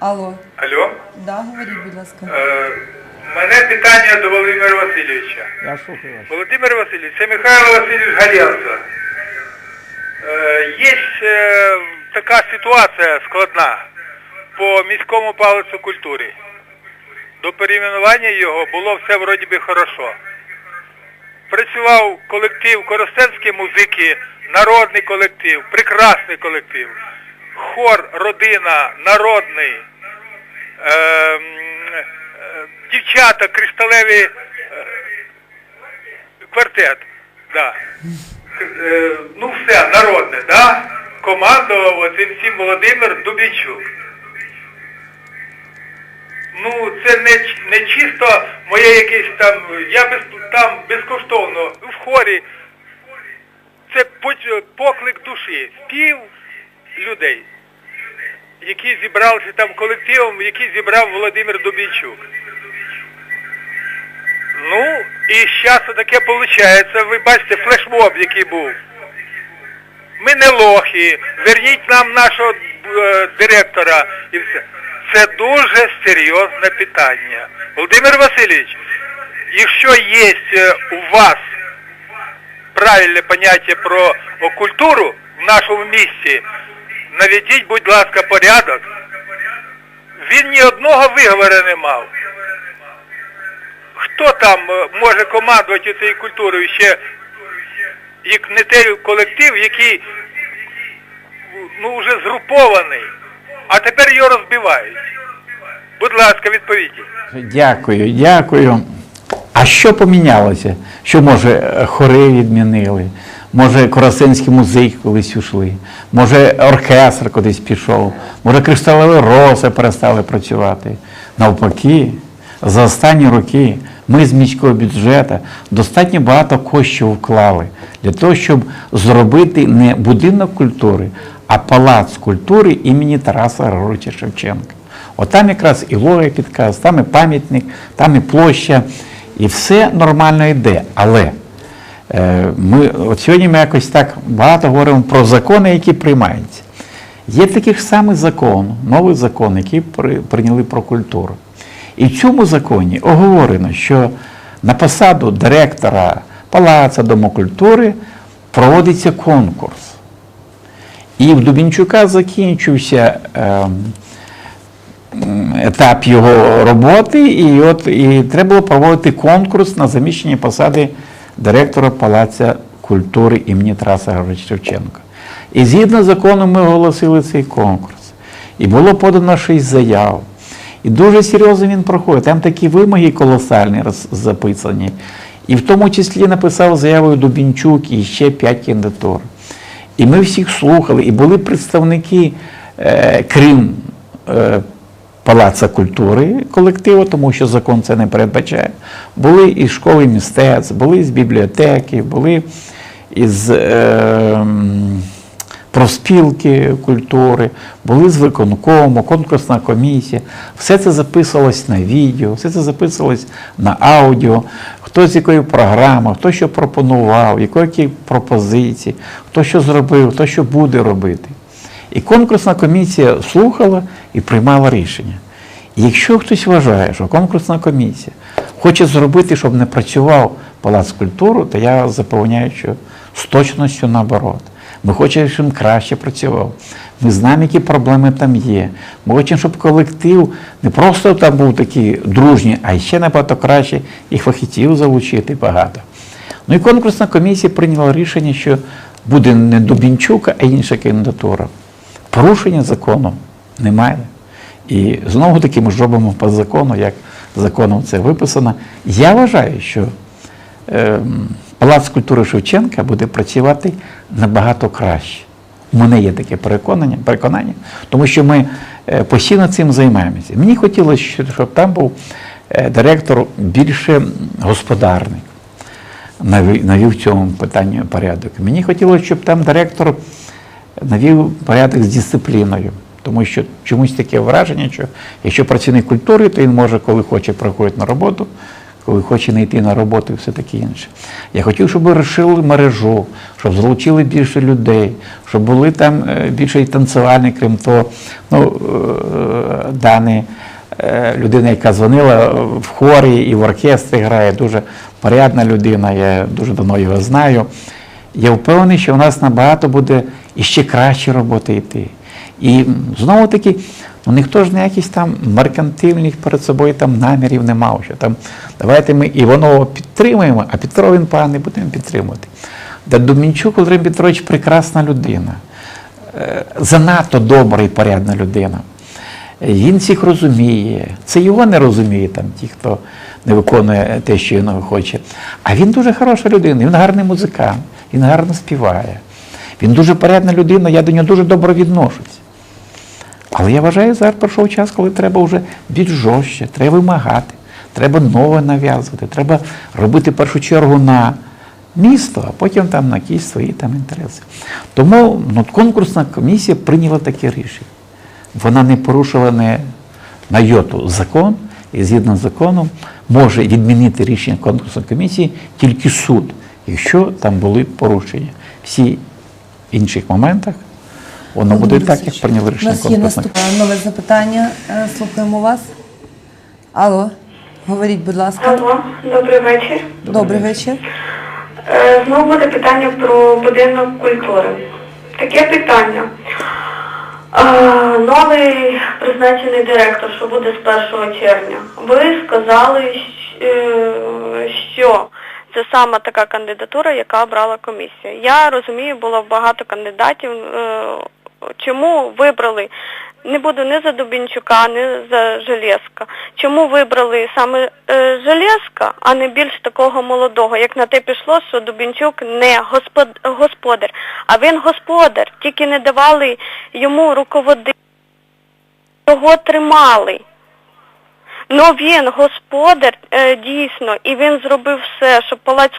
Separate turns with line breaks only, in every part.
Алло,
Алло.
да, говоріть, будь ласка.
Е, мене питання до Володимира Васильовича.
Я слухаю вас.
Володимир Васильович, це Михайло Васильович Галянко. Е, є е, така ситуація складна по міському палацу культури. До перейменування його було все вроді би хорошо. Працював колектив Коростенські музики, народний колектив, прекрасний колектив, хор, родина, народний, е, дівчата, кришталеві е, квартет. Да. Е, ну все, народне, да? Командував оцим всім Володимир Дубійчук. Ну, це не, не чисто моє якесь там, я без, там безкоштовно в хорі. Це поклик душі, спів людей, які зібралися там колективом, який зібрав Володимир Дубінчук. Ну, і зараз таке виходить, ви бачите, флешмоб, який був. Ми не лохи, верніть нам нашого е, директора і все. Це дуже серйозне питання. Володимир Васильович, якщо є е, у вас правильне поняття про культуру в нашому місті, наведіть, будь ласка, порядок. Він ні одного виговору не мав. Хто там е, може командувати цією культурою ще, як не той колектив, який ну, вже згрупований, а тепер його розбивають. Будь ласка, відповідь.
Дякую, дякую. А що помінялося? Що, може, е, хори відмінили? Може, коросинські музики колись ушли? Може, оркестр кудись пішов? Може, кришталеві роси перестали працювати? Навпаки, за останні роки ми з міського бюджету достатньо багато коштів вклали для того, щоб зробити не будинок культури, а палац культури імені Тараса Григоровича Шевченка. От там якраз і логія підказ, там і пам'ятник, там і площа, і все нормально йде. Але ми, от сьогодні ми якось так багато говоримо про закони, які приймаються. Є такий ж самий закон, новий закон, який при, прийняли про культуру. І в цьому законі оговорено, що на посаду директора Палацу Дому культури проводиться конкурс. І в Дубінчука закінчився. ем, етап його роботи, і от і треба було проводити конкурс на заміщення посади директора Палаця культури імені Тараса Григоровича Шевченка. І згідно закону ми оголосили цей конкурс. І було подано шість заяв. І дуже серйозно він проходить. Там такі вимоги колосальні записані. І в тому числі написав заявою Дубінчук і ще п'ять кандидатур. І ми всіх слухали, і були представники, е, крім е, Палаца культури колективу, тому що закон це не передбачає. Були із школи мистецтв, були з бібліотеки, були із е, м, профспілки культури, були з виконкому, конкурсна комісія. Все це записувалось на відео, все це записувалось на аудіо, хто з якої програми, хто що пропонував, які пропозиції, хто що зробив, хто що буде робити. І конкурсна комісія слухала і приймала рішення. І якщо хтось вважає, що конкурсна комісія хоче зробити, щоб не працював Палац культури, то я запевняю, що з точністю наоборот. Ми хочемо, щоб він краще працював. Ми знаємо, які проблеми там є. Ми хочемо, щоб колектив не просто там був такий дружній, а ще набагато краще і фахівців залучити багато. Ну і конкурсна комісія прийняла рішення, що буде не Дубінчука, а інша кандидатура. Порушення закону немає. І знову таки ми ж робимо по закону, як законом це виписано. Я вважаю, що ем, Палац культури Шевченка буде працювати набагато краще. У мене є таке переконання, переконання тому що ми е, постійно цим займаємося. Мені хотілося, щоб- там був е, директор більше господарник навів, цьому питанні порядок. Мені хотілося, щоб там директор навів порядок з дисципліною. Тому що чомусь таке враження, що якщо працівник культури, то він може, коли хоче, приходити на роботу, коли хоче не йти на роботу і все таке інше. Я хотів, щоб розширили мережу, щоб залучили більше людей, щоб були там е, більше і танцювальні, крім того, ну, е, Дани, е, людина, яка дзвонила в хорі і в оркестрі грає, дуже порядна людина, я дуже давно його знаю. Я впевнений, що в нас набагато буде іще краще роботи йти. І знову таки, ну ніхто ж ніяких там меркантильних перед собою там намірів не мав. Що там давайте ми Іванова підтримуємо, а Петрова він поганий будемо підтримувати. Да Думінчук Володимир Петрович прекрасна людина, е, занадто добра і порядна людина. Е, Він всіх розуміє. Це його не розуміє там ті, хто не виконує те, що він хоче. А він дуже хороша людина, він гарний музикант, він гарно співає. Він дуже порядна людина, я до нього дуже добре відношусь. Але я вважаю, зараз пройшов час, коли треба вже більш жорстче, треба вимагати, треба нове нав'язувати, треба робити першу чергу на місто, а потім там на якісь свої там інтереси. Тому ну, конкурсна комісія прийняла таке рішення. Вона не порушила не на йоту закон, і згідно з законом може відмінити рішення конкурсної комісії тільки суд, якщо там були порушення. Всі інших моментах воно буде так, як прийняли
У нас є наступне нове запитання. Е, Слухаємо вас. Алло, говоріть, будь ласка.
Алло, добрий вечір.
Добрий вечір.
Е, Знову буде питання про будинок культури. Таке питання. Е, Новий призначений директор, що буде з 1 червня. Ви сказали, що це саме така кандидатура, яка обрала комісія. Я розумію, було багато кандидатів. Е, Чому вибрали? Не буду ні за Дубінчука, ні за Железка. Чому вибрали саме е, Железка, а не більш такого молодого? Як на те пішло, що Дубінчук не господ, господар, а він господар, тільки не давали йому руководити, його тримали. Ну він господар е, дійсно, і він зробив все, щоб палац,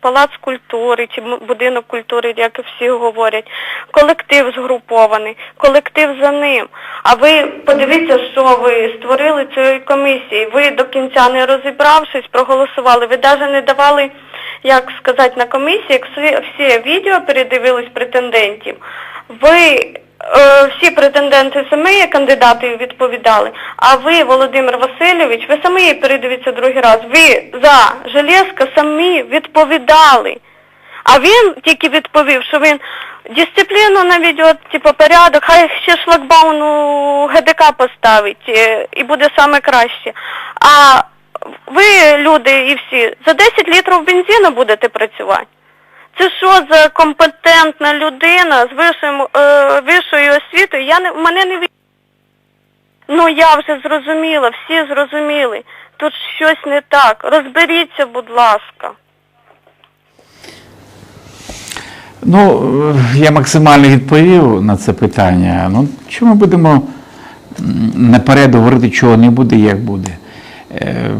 палац культури чи будинок культури, як і всі говорять, колектив згрупований, колектив за ним. А ви подивіться, що ви створили цієї комісії. Ви до кінця не розібравшись, проголосували. Ви навіть не давали, як сказати, на комісії, як всі, всі відео передивились претендентів. Ви всі претенденти самі кандидати відповідали, а ви, Володимир Васильович, ви самі передивіться другий раз, ви за Железка самі відповідали. А він тільки відповів, що він дисципліну наведет, типу порядок, хай ще шлагбаун у ГДК поставить е, і буде саме краще. А ви, люди і всі, за 10 літрів бензину будете працювати. Це що за компетентна людина з вищою, е, вищою освітою? Я не мене не Ну я вже зрозуміла, всі зрозуміли. Тут щось не так. Розберіться, будь ласка.
Ну, е, я максимально відповів на це питання. Ну, чому ми будемо наперед говорити, чого не буде, як буде? Е,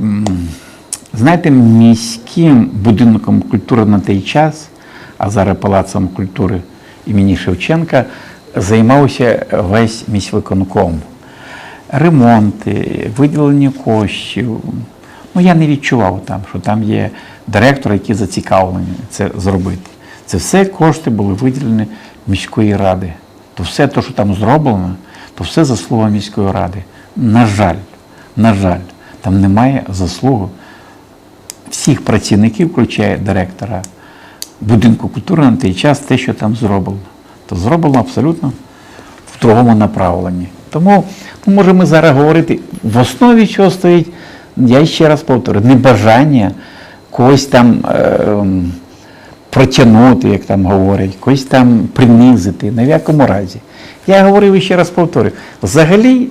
Знаєте, міським будинком культури на той час, а зараз палацом культури імені Шевченка, займався весь міськвиконком. Ремонти, виділення коштів. Ну, я не відчував там, що там є директор, який зацікавлені це зробити. Це все кошти були виділені міської ради. То все те, що там зроблено, то все заслуга міської ради. На жаль, на жаль, там немає заслуги всіх працівників, включає директора будинку культури на той час, те, що там зроблено. То зроблено абсолютно в другому направленні. Тому ну, може ми зараз говорити, в основі чого стоїть, я ще раз повторю, небажання когось там е, протягнути, як там говорять, когось там принизити, в якому разі. Я говорив і ще раз повторю, взагалі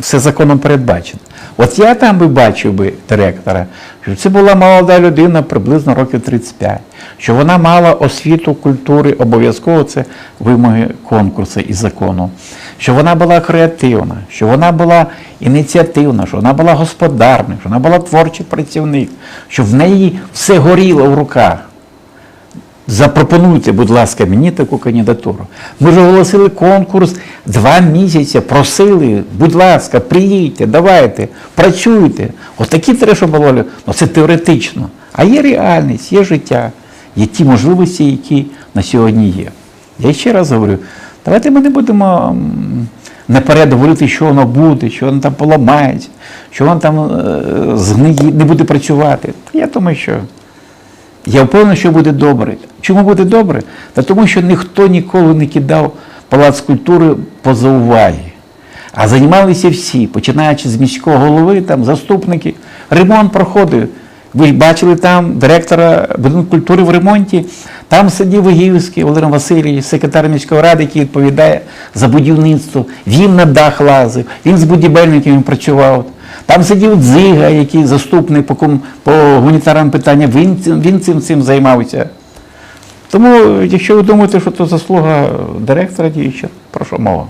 все законом передбачено. От я там би бачив би директора, що це була молода людина приблизно років 35, що вона мала освіту культури, обов'язково це вимоги конкурсу і закону, що вона була креативна, що вона була ініціативна, що вона була господарна, що вона була творчий працівник, що в неї все горіло в руках. Запропонуйте, будь ласка, мені таку кандидатуру. Ми ж оголосили конкурс два місяці, просили, будь ласка, приїдьте, давайте, працюйте. Отакі було. Ну це теоретично. А є реальність, є життя, є ті можливості, які на сьогодні є. Я ще раз говорю, давайте ми не будемо наперед говорити, що воно буде, що воно там поламається, що воно там е, згниє, не буде працювати. Я думаю, що я впевнений, що буде добре. Чому буде добре? Та тому, що ніхто ніколи не кидав палац культури поза уваги. А займалися всі, починаючи з міського голови, там заступники. Ремонт проходив. Ви бачили там директора будинку культури в ремонті. Там сидів Вигівський Володимир Васильович, секретар міської ради, який відповідає за будівництво. Він на дах лазив, він з будівельниками працював. Там сидів Дзига, який заступник по, по гуманітарним питанням, він, він цим, цим займався. Тому, якщо ви думаєте, що це заслуга директора діюча, про що мова?